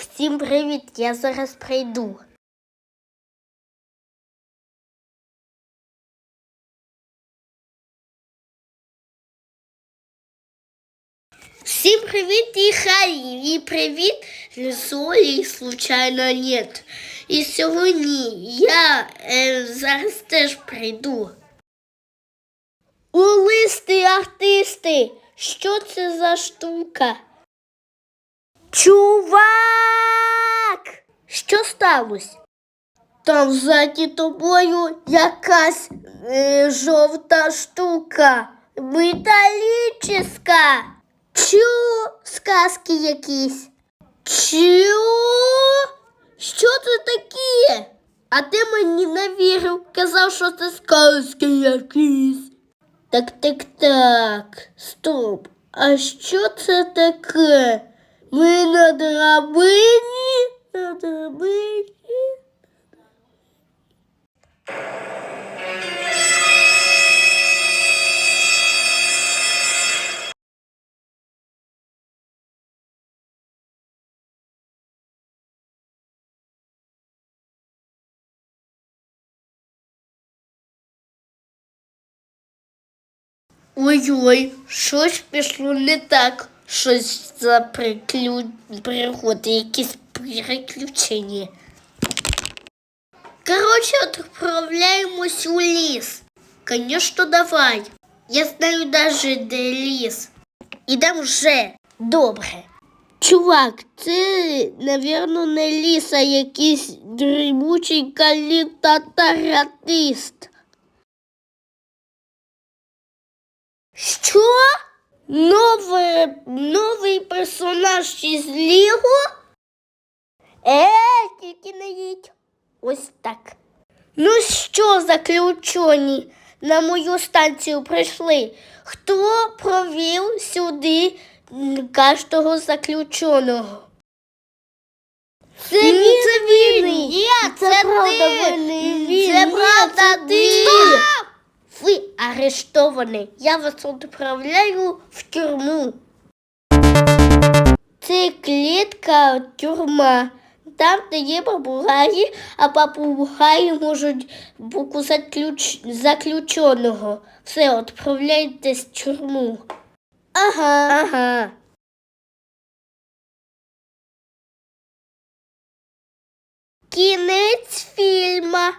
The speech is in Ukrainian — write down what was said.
Всім привіт, я зараз прийду. Всім привіт, і Харі, і привіт, Солі, случайно нет. І сьогодні я е, зараз теж прийду. Улисти, артисти, що це за штука? Чувак! Що сталося? Там ззаді тобою якась е, жовта штука. Металічна. Чу, сказки якісь. Чу? Що це таке? А ти мені не вірив, казав, що це сказки якісь. Так, так, так. Стоп. А що це таке? Ми на драбині? На драбині? Ой-ой, щось пішло не так. Щось за приклю... пригоди, якісь приключення. Коротше, відправляємось у ліс. Конечно, давай. Я знаю даже, де ліс. Ідем вже. Добре. Чувак, це, напевно, не ліс, а якийсь дрімучий калітатаратист. Що? Новий, новий персонаж із Ліго? Е, тільки не їдь. Ось так. Ну що, заключені, на мою станцію прийшли? Хто провів сюди кожного заключеного? Це він, це він. Ні, це, Це правда ти. він, Це він. правда Ні, ти. Арештовані. Я вас відправляю в тюрму. Це клітка тюрма. Там, де є попугаї, а попугаї можуть покусати ключ заключеного. Все, відправляйтесь в тюрму. Ага. Ага. Кінець фільма.